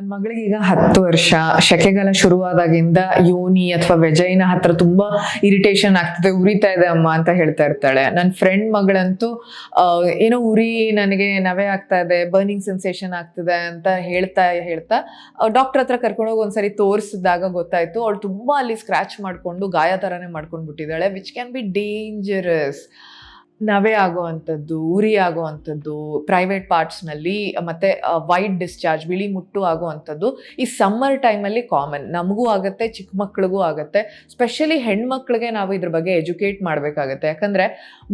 ನನ್ನ ಮಗಳಿಗೆ ಈಗ ಹತ್ತು ವರ್ಷ. ಶೆಕೆಗಾಲ ಶುರುವಾದಾಗಿಂದ ಯೋನಿ ಅಥವಾ ವೆಜೈನ ಹತ್ರ ತುಂಬಾ ಇರಿಟೇಷನ್ ಆಗ್ತದೆ. ಉರಿತಾ ಇದೆ ಅಮ್ಮ ಅಂತ ಹೇಳ್ತಾ ಇರ್ತಾಳೆ. ನನ್ನ ಫ್ರೆಂಡ್ ಮಗಳಂತೂ ಏನೋ ಉರಿ, ನನಗೆ ನವೆ ಆಗ್ತಾ ಇದೆ ಬರ್ನಿಂಗ್ ಸೆನ್ಸೇಷನ್ ಆಗ್ತಿದೆ ಅಂತ ಹೇಳ್ತಾ ಹೇಳ್ತಾ ಡಾಕ್ಟರ್ ಹತ್ರ ಕರ್ಕೊಂಡೋಗಿ ಒಂದ್ಸರಿ ತೋರಿಸಿದಾಗ ಗೊತ್ತಾಯ್ತು. ಅವಳು ತುಂಬಾ ಅಲ್ಲಿ ಸ್ಕ್ರಾಚ್ ಮಾಡ್ಕೊಂಡು ಗಾಯ ಥರನೇ ಮಾಡ್ಕೊಂಡು ಬಿಟ್ಟಿದ್ದಾಳೆ ವಿಚ್ ಕ್ಯಾನ್ ಬಿ ಡೇಂಜರಸ್ ನವೆ ಆಗುವಂಥದ್ದು ಉರಿ ಆಗುವಂಥದ್ದು ಪ್ರೈವೇಟ್ ಪಾರ್ಟ್ಸ್ನಲ್ಲಿ ಮತ್ತು ವೈಟ್ ಡಿಸ್ಚಾರ್ಜ್ ಬಿಳಿ ಮುಟ್ಟು ಆಗುವಂಥದ್ದು ಈ ಸಮ್ಮರ್ ಟೈಮಲ್ಲಿ ಕಾಮನ್ ನಮಗೂ ಆಗುತ್ತೆ ಚಿಕ್ಕ ಮಕ್ಳಿಗೂ ಆಗುತ್ತೆ. ಸ್ಪೆಷಲಿ ಹೆಣ್ಮಕ್ಳಿಗೆ ನಾವು ಇದ್ರ ಬಗ್ಗೆ ಎಜುಕೇಟ್ ಮಾಡಬೇಕಾಗತ್ತೆ. ಯಾಕಂದರೆ,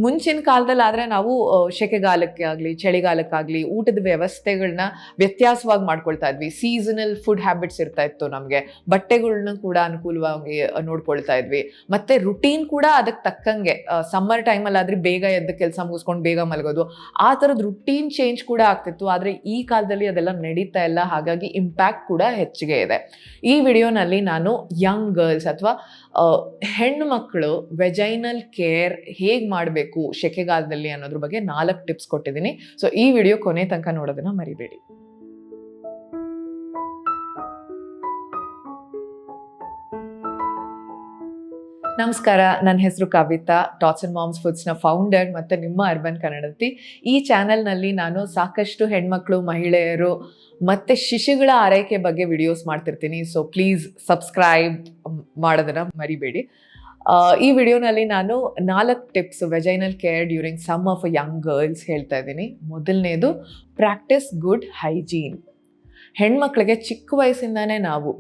ಮುಂಚಿನ ಕಾಲದಲ್ಲಿ ಆದರೆ ನಾವು ಶೆಕೆಗಾಲಕ್ಕೆ ಆಗಲಿ ಚಳಿಗಾಲಕ್ಕಾಗಲಿ, ಊಟದ ವ್ಯವಸ್ಥೆಗಳನ್ನ ವ್ಯತ್ಯಾಸವಾಗಿ ಮಾಡ್ಕೊಳ್ತಾ ಇದ್ವಿ. ಸೀಸನಲ್ ಫುಡ್ ಹ್ಯಾಬಿಟ್ಸ್ ಇರ್ತಾ ಇತ್ತು ನಮಗೆ. ಬಟ್ಟೆಗಳನ್ನ ಕೂಡ ಅನುಕೂಲವಾಗಿ ನೋಡ್ಕೊಳ್ತಾ ಇದ್ವಿ. ಮತ್ತೆ ರುಟೀನ್ ಕೂಡ ಅದಕ್ಕೆ ತಕ್ಕಂಗೆ. ಸಮ್ಮರ್ ಟೈಮಲ್ಲಿ ಆದರೆ ಬೇಗ ಎದ್ದು ಕೆಲಸ ಮುಗಿಸ್ಕೊಂಡು ಬೇಗ ಮಲಗೋದು. ಆ ಥರದ ರುಟೀನ್ ಚೇಂಜ್ ಕೂಡ ಆಗ್ತಿತ್ತು. ಆದರೆ ಈ ಕಾಲದಲ್ಲಿ ಅದೆಲ್ಲ ನಡೀತಾ ಇಲ್ಲ. ಹಾಗಾಗಿ ಇಂಪ್ಯಾಕ್ಟ್ ಕೂಡ ಹೆಚ್ಚಿಗೆ ಇದೆ. ಈ ವಿಡಿಯೋನಲ್ಲಿ ನಾನು ಯಂಗ್ ಗರ್ಲ್ಸ್ ಅಥವಾ ಹೆಣ್ಣು ಮಕ್ಕಳು ವೆಜೈನಲ್ ಕೇರ್ ಹೇಗೆ ಮಾಡಬೇಕು, ಶೆಕೆಗಾಲದಲ್ಲಿ ಅನ್ನೋದ್ರ ಬಗ್ಗೆ ನಾಲ್ಕು ಟಿಪ್ಸ್ ಕೊಟ್ಟಿದ್ದೀನಿ. ಸೊ ಈ ವಿಡಿಯೋ ಕೊನೆ ತನಕ ನೋಡೋದನ್ನ ಮರಿಬೇಡಿ. ನಮಸ್ಕಾರ, ನನ್ನ ಹೆಸರು ಕವಿತಾ ಟಾಟ್ಸ್ ಅಂಡ್ ಮಾಮ್ಸ್ ಫುಡ್ಸ್ನ ಫೌಂಡರ್ ಮತ್ತು ನಿಮ್ಮ ಅರ್ಬನ್ ಕನ್ನಡತಿ. ಈ ಚಾನೆಲ್ನಲ್ಲಿ ನಾನು ಸಾಕಷ್ಟು ಹೆಣ್ಮಕ್ಳು, ಮಹಿಳೆಯರು ಮತ್ತು ಶಿಶುಗಳ ಆರೈಕೆ ಬಗ್ಗೆ ವಿಡಿಯೋಸ್ ಮಾಡ್ತಿರ್ತೀನಿ. ಸೊ ಪ್ಲೀಸ್ ಸಬ್ಸ್ಕ್ರೈಬ್ ಮಾಡೋದನ್ನು ಮರಿಬೇಡಿ. ಈ ವಿಡಿಯೋನಲ್ಲಿ ನಾನು ನಾಲ್ಕು tips vaginal care during some of young girls ಹೇಳ್ತಾ ಇದ್ದೀನಿ. ಮೊದಲನೇದು ಪ್ರಾಕ್ಟಿಸ್ ಗುಡ್ ಹೈಜೀನ್ ಹೆಣ್ಮಕ್ಳಿಗೆ ಚಿಕ್ಕ ವಯಸ್ಸಿಂದಾನೇ ನಾವು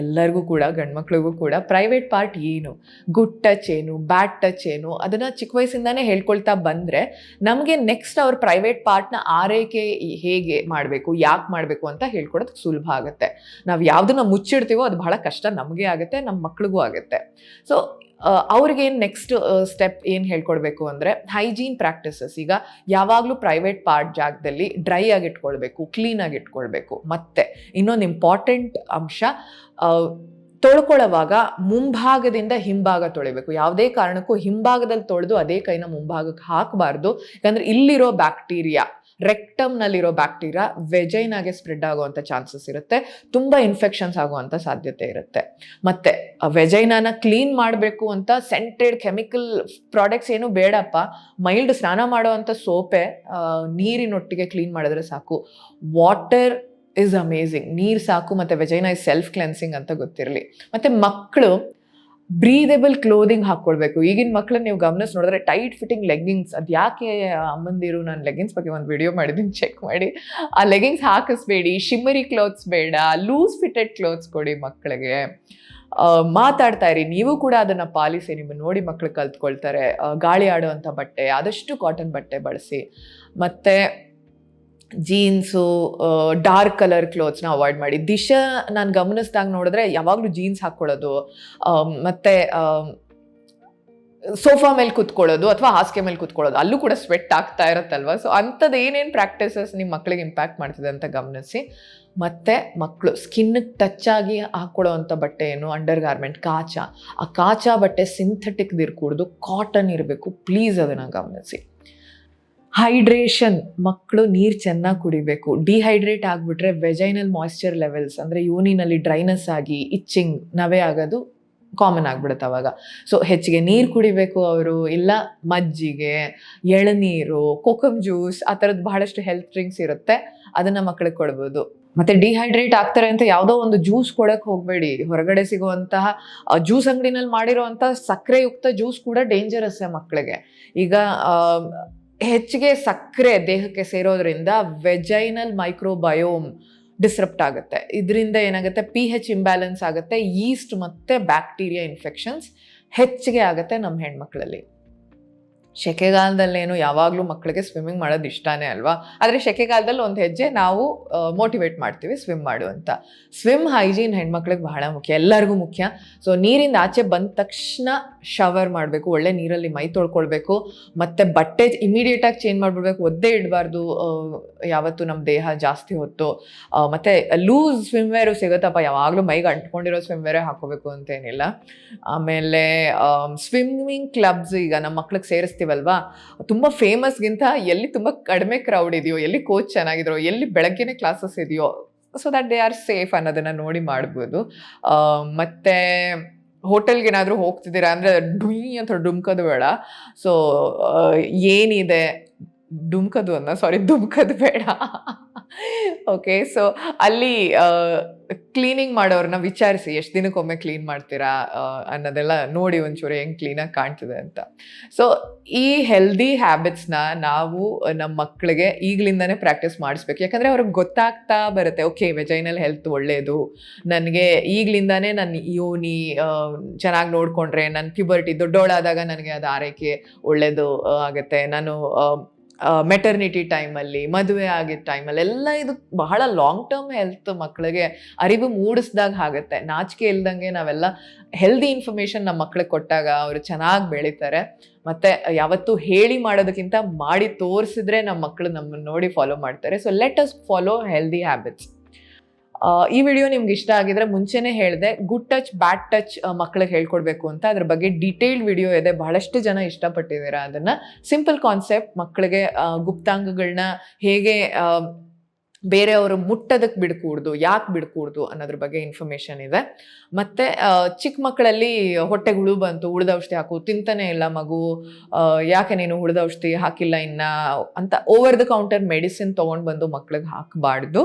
ಎಲ್ಲರಿಗೂ ಕೂಡ ಗಂಡ್ಮಕ್ಳಿಗೂ ಕೂಡ ಪ್ರೈವೇಟ್ ಪಾರ್ಟ್ ಏನು? ಗುಡ್ ಟಚ್ ಏನು ಬ್ಯಾಡ್ ಟಚ್ ಏನು ಅದನ್ನು ಚಿಕ್ಕ ವಯಸ್ಸಿಂದಾನೇ ಹೇಳ್ಕೊಳ್ತಾ ಬಂದರೆ ನಮಗೆ ನೆಕ್ಸ್ಟ್ ಅವ್ರ ಪ್ರೈವೇಟ್ ಪಾರ್ಟ್ನ ಆರೈಕೆ ಹೇಗೆ ಮಾಡಬೇಕು, ಯಾಕೆ ಮಾಡಬೇಕು ಅಂತ ಹೇಳ್ಕೊಡೋದಕ್ಕೆ ಸುಲಭ ಆಗುತ್ತೆ. ನಾವು ಯಾವುದನ್ನ ಮುಚ್ಚಿಡ್ತೀವೋ ಅದು ಬಹಳ ಕಷ್ಟ ನಮಗೆ ಆಗುತ್ತೆ ನಮ್ಮ ಮಕ್ಳಿಗೂ ಆಗುತ್ತೆ. ಸೊ ಅವ್ರಿಗೆ ಏನು ನೆಕ್ಸ್ಟ್ ಸ್ಟೆಪ್ ಏನು ಹೇಳ್ಕೊಡ್ಬೇಕು ಅಂದರೆ ಹೈಜೀನ್ ಪ್ರಾಕ್ಟೀಸಸ್ ಈಗ ಯಾವಾಗಲೂ ಪ್ರೈವೇಟ್ ಪಾರ್ಟ್ ಜಾಗದಲ್ಲಿ ಡ್ರೈ ಆಗಿ ಕ್ಲೀನ್ ಕ್ಲೀನಾಗಿ ಇಟ್ಕೊಳ್ಬೇಕು ಮತ್ತೆ ಇನ್ನೊಂದು ಇಂಪಾರ್ಟೆಂಟ್ ಅಂಶ ತೊಳ್ಕೊಳ್ಳೋವಾಗ ಮುಂಭಾಗದಿಂದ ಹಿಂಭಾಗ ತೊಳಿಬೇಕು. ಯಾವುದೇ ಕಾರಣಕ್ಕೂ ಹಿಂಭಾಗದಲ್ಲಿ ತೊಳೆದು ಅದೇ ಕೈನ ಮುಂಭಾಗಕ್ಕೆ ಹಾಕಬಾರ್ದು. ಯಾಕಂದರೆ ಇಲ್ಲಿರೋ ಬ್ಯಾಕ್ಟೀರಿಯಾ ರೆಕ್ಟಮ್ನಲ್ಲಿರೋ ಬ್ಯಾಕ್ಟೀರಿಯಾ ವೆಜೈನಾಗೆ ಸ್ಪ್ರೆಡ್ ಆಗುವಂಥ ಚಾನ್ಸಸ್ ಇರುತ್ತೆ, ತುಂಬ ಇನ್ಫೆಕ್ಷನ್ಸ್ ಆಗುವಂಥ ಸಾಧ್ಯತೆ ಇರುತ್ತೆ. ಮತ್ತೆ ವೆಜೈನಾನ ಕ್ಲೀನ್ ಮಾಡಬೇಕು ಅಂತ ಸೆಂಟೆಡ್ ಕೆಮಿಕಲ್ ಪ್ರಾಡಕ್ಟ್ಸ್ ಏನು ಬೇಡಪ್ಪ. ಮೈಲ್ಡ್ ಸ್ನಾನ ಮಾಡುವಂಥ ಸೋಪೆ ನೀರಿನೊಟ್ಟಿಗೆ ಕ್ಲೀನ್ ಮಾಡಿದ್ರೆ ಸಾಕು. ವಾಟರ್ ಇಸ್ ಅಮೇಝಿಂಗ್ ನೀರು ಸಾಕು, ಮತ್ತು ವೆಜೈನಾ ಇಸ್ ಸೆಲ್ಫ್ ಕ್ಲೆನ್ಸಿಂಗ್ ಅಂತ ಗೊತ್ತಿರಲಿ. ಮತ್ತು ಮಕ್ಕಳು ಬ್ರೀದೆಬಲ್ ಕ್ಲೋದಿಂಗ್ ಹಾಕ್ಕೊಳ್ಬೇಕು ಈಗಿನ ಮಕ್ಕಳನ್ನ ನೀವು ಗಮನಿಸಿ ನೋಡಿದ್ರೆ ಟೈಟ್ ಫಿಟ್ಟಿಂಗ್ ಲೆಗ್ಗಿಂಗ್ಸ್ ಅದು ಯಾಕೆ ಅಮ್ಮಂದಿರು ನಾನು ಲೆಗ್ಗಿಂಗ್ಸ್ ಬಗ್ಗೆ ಒಂದು ವಿಡಿಯೋ ಮಾಡಿದ್ದೀನಿ ಚೆಕ್ ಮಾಡಿ. ಆ ಲೆಗ್ಗಿಂಗ್ಸ್ ಹಾಕಿಸ್ಬೇಡಿ ಶಿಮ್ಮರಿ ಕ್ಲೋತ್ಸ್ ಬೇಡ ಲೂಸ್ ಫಿಟೆಡ್ ಕ್ಲೋತ್ಸ್ ಕೊಡಿ ಮಕ್ಕಳಿಗೆ ಮಾತಾಡ್ತಾ ಇರಿ, ನೀವು ಕೂಡ ಅದನ್ನು ಪಾಲಿಸಿ, ನಿಮ್ಮ ನೋಡಿ ಮಕ್ಕಳು ಕಲ್ತ್ಕೊಳ್ತಾರೆ. ಗಾಳಿ ಆಡುವಂಥ ಬಟ್ಟೆ, ಆದಷ್ಟು ಕಾಟನ್ ಬಟ್ಟೆ ಬಳಸಿ. ಮತ್ತು ಜೀನ್ಸು ಡಾರ್ಕ್ ಕಲರ್ ಕ್ಲೋತ್ಸ್ನ ಅವಾಯ್ಡ್ ಮಾಡಿ. ದಿಶಾ ನಾನು ಗಮನಿಸ್ದಾಗ ನೋಡಿದ್ರೆ ಯಾವಾಗಲೂ ಜೀನ್ಸ್ ಹಾಕ್ಕೊಳ್ಳೋದು ಮತ್ತು ಸೋಫಾ ಮೇಲೆ ಕುತ್ಕೊಳ್ಳೋದು ಅಥವಾ ಹಾಸಿಗೆ ಮೇಲೆ ಕುತ್ಕೊಳ್ಳೋದು, ಅಲ್ಲೂ ಕೂಡ ಸ್ವೆಟ್ ಆಗ್ತಾ ಇರುತ್ತಲ್ವ? ಸೊ ಅಂಥದ್ದು ಏನೇನು ಪ್ರಾಕ್ಟೀಸಸ್ ನಿಮ್ಮ ಮಕ್ಕಳಿಗೆ ಇಂಪ್ಯಾಕ್ಟ್ ಮಾಡ್ತಿದೆ ಅಂತ ಗಮನಿಸಿ. ಮತ್ತು ಮಕ್ಕಳು ಸ್ಕಿನ್ನಿಗೆ ಟಚ್ ಆಗಿ ಹಾಕ್ಕೊಳ್ಳೋವಂಥ ಬಟ್ಟೆ ಏನು? ಅಂಡರ್ ಗಾರ್ಮೆಂಟ್ ಕಾಚ. ಆ ಕಾಚ ಬಟ್ಟೆ ಸಿಂಥೆಟಿಕ್ದಿರ್ಕೂಡ್ದು ಕಾಟನ್ ಇರಬೇಕು. ಪ್ಲೀಸ್ ಅದನ್ನು ಗಮನಿಸಿ. ಹೈಡ್ರೇಷನ್ ಮಕ್ಕಳು ನೀರು ಚೆನ್ನಾಗಿ ಕುಡಿಬೇಕು. ಡಿಹೈಡ್ರೇಟ್ ಆಗಿಬಿಟ್ರೆ ವೆಜೈನಲ್ ಮಾಯ್ಶ್ಚರ್ ಲೆವೆಲ್ಸ್ ಅಂದರೆ ಯೂನಿನಲ್ಲಿ ಡ್ರೈನೆಸ್ ಆಗಿ ಇಚ್ಚಿಂಗ್ ನವೆ ಆಗೋದು ಕಾಮನ್ ಆಗಿಬಿಡುತ್ತೆ ಅವಾಗ. ಸೊ ಹೆಚ್ಚಿಗೆ ನೀರು ಕುಡಿಬೇಕು ಅವರು. ಇಲ್ಲ, ಮಜ್ಜಿಗೆ, ಎಳನೀರು ಕೋಕಮ್ ಜ್ಯೂಸ್, ಆ ಥರದ್ದು ಬಹಳಷ್ಟು ಹೆಲ್ತ್ ಡ್ರಿಂಕ್ಸ್ ಇರುತ್ತೆ. ಅದನ್ನು ಮಕ್ಕಳಿಗೆ ಕೊಡ್ಬೋದು. ಮತ್ತೆ ಡಿಹೈಡ್ರೇಟ್ ಆಗ್ತಾರೆ ಅಂತ ಯಾವುದೋ ಒಂದು ಜ್ಯೂಸ್ ಕೊಡಕ್ಕೆ ಹೋಗಬೇಡಿ. ಹೊರಗಡೆ ಸಿಗುವಂತಹ ಜ್ಯೂಸ್ ಅಂಗಡಿನಲ್ಲಿ ಮಾಡಿರುವಂತಹ ಸಕ್ಕರೆಯುಕ್ತ ಜ್ಯೂಸ್ ಕೂಡ ಡೇಂಜರಸ್ಸೇ ಮಕ್ಕಳಿಗೆ ಈಗ ಹೆಚ್ಚಿಗೆ ಸಕ್ಕರೆ ದೇಹಕ್ಕೆ ಸೇರೋದ್ರಿಂದ ವೆಜೈನಲ್ ಮೈಕ್ರೋಬಯೋಮ್ ಡಿಸ್ರಪ್ಟ್ ಆಗುತ್ತೆ. ಇದರಿಂದ ಏನಾಗುತ್ತೆ? ಪಿ ಹೆಚ್ ಇಂಬ್ಯಾಲೆನ್ಸ್ ಆಗುತ್ತೆ ಈಸ್ಟ್ ಮತ್ತು ಬ್ಯಾಕ್ಟೀರಿಯಾ ಇನ್ಫೆಕ್ಷನ್ಸ್ ಹೆಚ್ಚಿಗೆ ಆಗುತ್ತೆ ನಮ್ಮ ಹೆಣ್ಮಕ್ಳಲ್ಲಿ. ಸೆಕೆಗಾಲದಲ್ಲೇನು ಯಾವಾಗಲೂ ಮಕ್ಕಳಿಗೆ ಸ್ವಿಮ್ಮಿಂಗ್ ಮಾಡೋದು ಇಷ್ಟನೇ ಅಲ್ವಾ? ಆದರೆ ಸೆಕೆಗಾಲದಲ್ಲಿ ಒಂದು ಹೆಜ್ಜೆ ನಾವು ಮೋಟಿವೇಟ್ ಮಾಡ್ತೀವಿ ಸ್ವಿಮ್ ಮಾಡು ಅಂತ. ಸ್ವಿಮ್ ಹೈಜೀನ್ ಹೆಣ್ಮಕ್ಳಿಗೆ ಬಹಳ ಮುಖ್ಯ, ಎಲ್ಲರಿಗೂ ಮುಖ್ಯ. ಸೊ ನೀರಿಂದ ಆಚೆ ಬಂದ ತಕ್ಷಣ ಶವರ್ ಮಾಡಬೇಕು, ಒಳ್ಳೆ ನೀರಲ್ಲಿ ಮೈ ತೊಳ್ಕೊಳ್ಬೇಕು, ಮತ್ತು ಬಟ್ಟೆ ಇಮಿಡಿಯೇಟಾಗಿ ಚೇಂಜ್ ಮಾಡಿಬಿಡ್ಬೇಕು, ಒದ್ದೆ ಇಡಬಾರ್ದು ಯಾವತ್ತು ನಮ್ಮ ದೇಹ ಜಾಸ್ತಿ ಹೊತ್ತು. ಮತ್ತು ಲೂಸ್ ಸ್ವಿಮ್ವೇರು ಸಿಗುತ್ತಪ್ಪ, ಯಾವಾಗಲೂ ಮೈಗೆ ಅಂಟ್ಕೊಂಡಿರೋ ಸ್ವಿಮ್ವೇರೇ ಹಾಕೋಬೇಕು ಅಂತೇನಿಲ್ಲ. ಆಮೇಲೆ ಸ್ವಿಮ್ಮಿಂಗ್ ಕ್ಲಬ್ಸ್ ಈಗ ನಮ್ಮ ಮಕ್ಳಿಗೆ ಸೇರಿಸ್ತೀವಲ್ವಾ ತುಂಬ ಫೇಮಸ್ಗಿಂತ ಎಲ್ಲಿ ತುಂಬ ಕಡಿಮೆ ಕ್ರೌಡ್ ಇದೆಯೋ, ಎಲ್ಲಿ ಕೋಚ್ ಚೆನ್ನಾಗಿದ್ರೋ ಎಲ್ಲಿ ಬೆಳಗ್ಗೆನೇ ಕ್ಲಾಸಸ್ ಇದೆಯೋ so that they are safe ಅನ್ನೋದನ್ನು ನೋಡಿ ಮಾಡ್ಬೋದು. ಮತ್ತು ಹೋಟೆಲ್ಗೆ ಏನಾದರೂ ಹೋಗ್ತಿದ್ದೀರಾ ಅಂದರೆ ಡುಯಿ ಅಂತ ಡುಮ್ಕದು ಬೇಡ. ಸೊ ಏನಿದೆ? ಡುಮ್ಕದು ಅನ್ನ ಸಾರಿ ದುಮ್ಕದು ಬೇಡ. ಓಕೆ ಸೊ ಅಲ್ಲಿ ಕ್ಲೀನಿಂಗ್ ಮಾಡೋರನ್ನ ವಿಚಾರಿಸಿ, ಎಷ್ಟು ದಿನಕ್ಕೊಮ್ಮೆ ಕ್ಲೀನ್ ಮಾಡ್ತೀರಾ ಅನ್ನೋದೆಲ್ಲ ನೋಡಿ ಒಂಚೂರು ಹೆಂಗೆ ಕ್ಲೀನಾಗಿ ಕಾಣ್ತಿದೆ ಅಂತ. ಸೊ ಈ ಹೆಲ್ದಿ ಹ್ಯಾಬಿಟ್ಸ್ನ ನಾವು ನಮ್ಮ ಮಕ್ಕಳಿಗೆ ಈಗಲಿಂದನೇ ಪ್ರಾಕ್ಟೀಸ್ ಮಾಡಿಸ್ಬೇಕು. ಯಾಕಂದರೆ ಅವ್ರಿಗೆ ಗೊತ್ತಾಗ್ತಾ ಬರುತ್ತೆ ಓಕೆ ವೆಜೈನಲ್ ಹೆಲ್ತ್ ಒಳ್ಳೆಯದು ನನಗೆ ಈಗಲಿಂದನೇ ನನ್ನ ಯೋನಿ ಚೆನ್ನಾಗಿ ನೋಡಿಕೊಂಡ್ರೆ ನನ್ನ ಪ್ಯೂಬರ್ಟಿ ದೊಡ್ಡೋಳಾದಾಗ ನನಗೆ ಅದು ಆರೈಕೆ ಒಳ್ಳೆಯದು ಆಗುತ್ತೆ. ನಾನು ಮೆಟರ್ನಿಟಿ ಟೈಮಲ್ಲಿ ಮದುವೆ ಆಗಿದ್ದ ಟೈಮಲ್ಲಿ ಎಲ್ಲ ಇದು ಬಹಳ ಲಾಂಗ್ ಟರ್ಮ್ ಹೆಲ್ತ್ ಮಕ್ಕಳಿಗೆ ಅರಿವು ಮೂಡಿಸ್ದಾಗ ಆಗುತ್ತೆ. ನಾಚಿಕೆ ಇಲ್ದಂಗೆ ನಾವೆಲ್ಲ ಹೆಲ್ದಿ ಇನ್ಫಾರ್ಮೇಷನ್ ನಮ್ಮ ಮಕ್ಳಿಗೆ ಕೊಟ್ಟಾಗ ಅವರು ಚೆನ್ನಾಗಿ ಬೆಳೀತಾರೆ. ಮತ್ತು ಯಾವತ್ತೂ ಹೇಳಿ ಮಾಡೋದಕ್ಕಿಂತ ಮಾಡಿ ತೋರಿಸಿದ್ರೆ ನಮ್ಮ ಮಕ್ಕಳು ನಮ್ಮನ್ನು ನೋಡಿ ಫಾಲೋ ಮಾಡ್ತಾರೆ. So let us follow healthy habits ಈ ವಿಡಿಯೋ ನಿಮ್ಗೆ ಇಷ್ಟ ಆಗಿದ್ರೆ ಮುಂಚೆನೇ ಹೇಳಿದೆ ಗುಡ್ ಟಚ್ ಬ್ಯಾಡ್ ಟಚ್ ಮಕ್ಕಳಿಗೆ ಹೇಳ್ಕೊಡ್ಬೇಕು ಅಂತ. ಅದ್ರ ಬಗ್ಗೆ ಡೀಟೇಲ್ಡ್ ವಿಡಿಯೋ ಇದೆ. ಬಹಳಷ್ಟು ಜನ ಇಷ್ಟಪಟ್ಟಿದ್ದೀರಾ ಅದನ್ನ. ಸಿಂಪಲ್ ಕಾನ್ಸೆಪ್ಟ್ ಮಕ್ಕಳಿಗೆ ಗುಪ್ತಾಂಗಗಳನ್ನ ಹೇಗೆ ಬೇರೆಯವರು ಮುಟ್ಟೋದಕ್ಕೆ ಬಿಡ್ಕೂಡ್ದು, ಯಾಕೆ ಬಿಡ್ಕೂಡ್ದು ಅನ್ನೋದ್ರ ಬಗ್ಗೆ ಇನ್ಫಾರ್ಮೇಷನ್ ಇದೆ. ಮತ್ತು ಚಿಕ್ಕ ಮಕ್ಕಳಲ್ಲಿ ಹೊಟ್ಟೆಗೆ ಹುಳು ಬಂತು, ಉಳ್ದ ಔಷಧಿ ಹಾಕು, ತಿಂತಾನೆ ಇಲ್ಲ ಮಗು ಯಾಕೆ ನೀನು ಉಳ್ದ ಔಷಧಿ ಹಾಕಿಲ್ಲ ಇನ್ನ ಅಂತ ಓವರ್ ದ ಕೌಂಟರ್ ಮೆಡಿಸಿನ್ ತೊಗೊಂಡು ಬಂದು ಮಕ್ಳಿಗೆ ಹಾಕಬಾರ್ದು.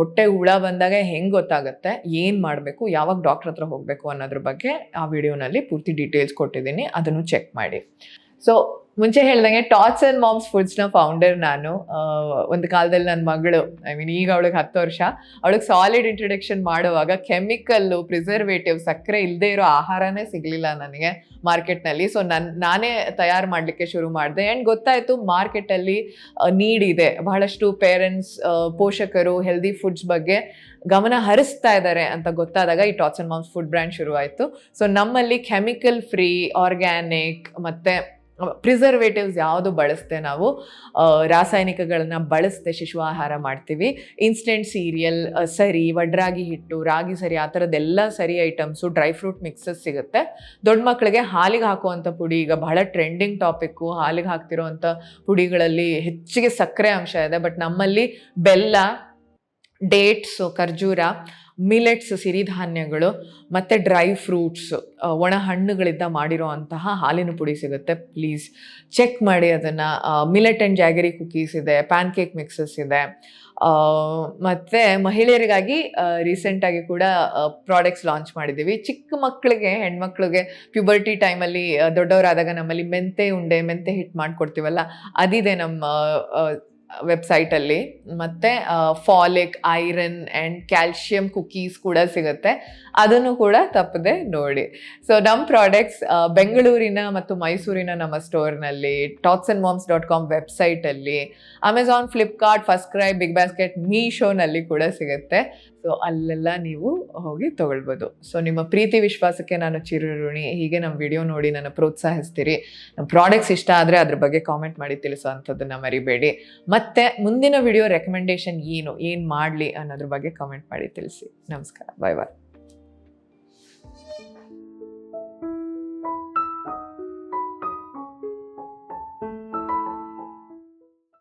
ಹೊಟ್ಟೆ ಹುಳ ಬಂದಾಗ ಹೆಂಗೆ ಗೊತ್ತಾಗುತ್ತೆ, ಏನು ಮಾಡಬೇಕು, ಯಾವಾಗ ಡಾಕ್ಟ್ರ್ ಹತ್ರ ಹೋಗಬೇಕು ಅನ್ನೋದ್ರ ಬಗ್ಗೆ ಆ ವಿಡಿಯೋನಲ್ಲಿ ಪೂರ್ತಿ ಡೀಟೇಲ್ಸ್ ಕೊಟ್ಟಿದ್ದೀನಿ, ಅದನ್ನು ಚೆಕ್ ಮಾಡಿ. ಸೊ ಮುಂಚೆ ಹೇಳ್ದಂಗೆ ಟಾಟ್ಸ್ ಅಂಡ್ ಮಾಮ್ಸ್ ಫುಡ್ಸ್ನ ಫೌಂಡರ್ ನಾನು. ಒಂದು ಕಾಲದಲ್ಲಿ ನನ್ನ ಮಗಳು ಐ ಮೀನ್ ಈಗ ಅವಳಿಗೆ ಹತ್ತು ವರ್ಷ. ಅವಳಿಗೆ ಸಾಲಿಡ್ ಇಂಟ್ರೊಡಕ್ಷನ್ ಮಾಡುವಾಗ ಕೆಮಿಕಲ್ಲು ಪ್ರಿಸರ್ವೇಟಿವ್ ಸಕ್ಕರೆ ಇಲ್ಲದೆ ಇರೋ ಆಹಾರನೇ ಸಿಗಲಿಲ್ಲ ನನಗೆ ಮಾರ್ಕೆಟ್ನಲ್ಲಿ ಸೊ ನನ್ನ ನಾನೇ ತಯಾರು ಮಾಡಲಿಕ್ಕೆ ಶುರು ಮಾಡಿದೆ. ಆ್ಯಂಡ್ ಗೊತ್ತಾಯಿತು ಮಾರ್ಕೆಟಲ್ಲಿ ನೀಡ್ ಇದೆ. ಬಹಳಷ್ಟು ಪೇರೆಂಟ್ಸ್ ಪೋಷಕರು ಹೆಲ್ದಿ ಫುಡ್ಸ್ ಬಗ್ಗೆ ಗಮನ ಹರಿಸ್ತಾ ಇದ್ದಾರೆ ಅಂತ ಗೊತ್ತಾದಾಗ ಈ Tots and Moms food brand ಶುರು ಆಯಿತು ಸೊ ನಮ್ಮಲ್ಲಿ ಕೆಮಿಕಲ್ ಫ್ರೀ ಆರ್ಗ್ಯಾನಿಕ್ ಮತ್ತು ಪ್ರಿಸರ್ವೇಟಿವ್ಸ್ ಯಾವುದು ಬಳಸ್ತೆ ನಾವು ರಾಸಾಯನಿಕಗಳನ್ನು ಬಳಸದೆ ಶಿಶು ಆಹಾರ ಮಾಡ್ತೀವಿ. ಇನ್ಸ್ಟೆಂಟ್ ಸೀರಿಯಲ್ ಸರಿ, ವಡ್ರಾಗಿ ಹಿಟ್ಟು, ರಾಗಿ ಸರಿ, ಆ ಥರದ್ದೆಲ್ಲ ಸರಿ ಐಟಮ್ಸು, ಡ್ರೈ ಫ್ರೂಟ್ ಮಿಕ್ಸಸ್ ಸಿಗುತ್ತೆ. ದೊಡ್ಡ ಮಕ್ಕಳಿಗೆ ಹಾಲಿಗೆ ಹಾಕುವಂಥ ಪುಡಿ, ಈಗ ಬಹಳ ಟ್ರೆಂಡಿಂಗ್ ಟಾಪಿಕ್ಕು, ಹಾಲಿಗೆ ಹಾಕ್ತಿರೋವಂಥ ಪುಡಿಗಳಲ್ಲಿ ಹೆಚ್ಚಿಗೆ ಸಕ್ಕರೆ ಅಂಶ ಇದೆ, ಬಟ್ ನಮ್ಮಲ್ಲಿ ಬೆಲ್ಲ, ಡೇಟ್ಸು, ಖರ್ಜೂರ ಮಿಲೆಟ್ಸ್, ಸಿರಿಧಾನ್ಯಗಳು, ಮತ್ತು ಡ್ರೈ ಫ್ರೂಟ್ಸ್ ಒಣ ಹಣ್ಣುಗಳಿಂದ ಮಾಡಿರೋ ಅಂತಹ ಹಾಲಿನ ಪುಡಿ ಸಿಗುತ್ತೆ. ಪ್ಲೀಸ್ ಚೆಕ್ ಮಾಡಿ ಅದನ್ನು. ಮಿಲೆಟ್ ಆ್ಯಂಡ್ ಜಾಗರಿ ಕುಕೀಸ್ ಇದೆ ಪ್ಯಾನ್ ಕೇಕ್ ಮಿಕ್ಸಸ್ ಇದೆ. ಮತ್ತು ಮಹಿಳೆಯರಿಗಾಗಿ ರೀಸೆಂಟಾಗಿ ಕೂಡ ಪ್ರಾಡಕ್ಟ್ಸ್ ಲಾಂಚ್ ಮಾಡಿದ್ದೀವಿ. ಚಿಕ್ಕ ಮಕ್ಕಳಿಗೆ, ಹೆಣ್ಮಕ್ಳಿಗೆ ಪ್ಯೂಬರ್ಟಿ ಟೈಮಲ್ಲಿ ದೊಡ್ಡವರಾದಾಗ ನಮ್ಮಲ್ಲಿ ಮೆಂತೆ ಉಂಡೆ, ಮೆಂತೆ ಹಿಟ್ಟು ಮಾಡಿಕೊಡ್ತೀವಲ್ಲ, ಅದಿದೆ ನಮ್ಮ ವೆಬ್ಸೈಟಲ್ಲಿ ಮತ್ತು folic iron and calcium cookies ಕೂಡ ಸಿಗುತ್ತೆ. ಅದನ್ನು ಕೂಡ ತಪ್ಪದೆ ನೋಡಿ. ಸೊ ನಮ್ಮ ಪ್ರಾಡಕ್ಟ್ಸ್ ಬೆಂಗಳೂರಿನ ಮತ್ತು ಮೈಸೂರಿನ ನಮ್ಮ ಸ್ಟೋರ್ನಲ್ಲಿ Tots and Moms dot com ವೆಬ್ಸೈಟಲ್ಲಿ Amazon Flipkart first CRY big basket ಮೀಶೋನಲ್ಲಿ ಕೂಡ ಸಿಗುತ್ತೆ. ಸೊ ಅಲ್ಲೆಲ್ಲ ನೀವು ಹೋಗಿ ತೊಗೊಳ್ಬೋದು. ಸೊ ನಿಮ್ಮ ಪ್ರೀತಿ ವಿಶ್ವಾಸಕ್ಕೆ ನಾನು ಚಿರಋಣಿ ಹೀಗೆ ನಮ್ಮ ವಿಡಿಯೋ ನೋಡಿ ನನ್ನ ಪ್ರೋತ್ಸಾಹಿಸ್ತೀರಿ. ನಮ್ಮ ಪ್ರಾಡಕ್ಟ್ಸ್ ಇಷ್ಟ ಆದರೆ ಅದ್ರ ಬಗ್ಗೆ ಕಾಮೆಂಟ್ ಮಾಡಿ ತಿಳಿಸೋ ಅಂಥದ್ದನ್ನು ಮರಿಬೇಡಿ. ಮತ್ತೆ ಮುಂದಿನ ವಿಡಿಯೋ ರೆಕಮೆಂಡೇಶನ್ ಏನು ಏನು ಮಾಡಲಿ ಅನ್ನೋದ್ರ ಬಗ್ಗೆ ಕಾಮೆಂಟ್ ಮಾಡಿ ತಿಳಿಸಿ. ನಮಸ್ಕಾರ. ಬಾಯ್ ಬಾಯ್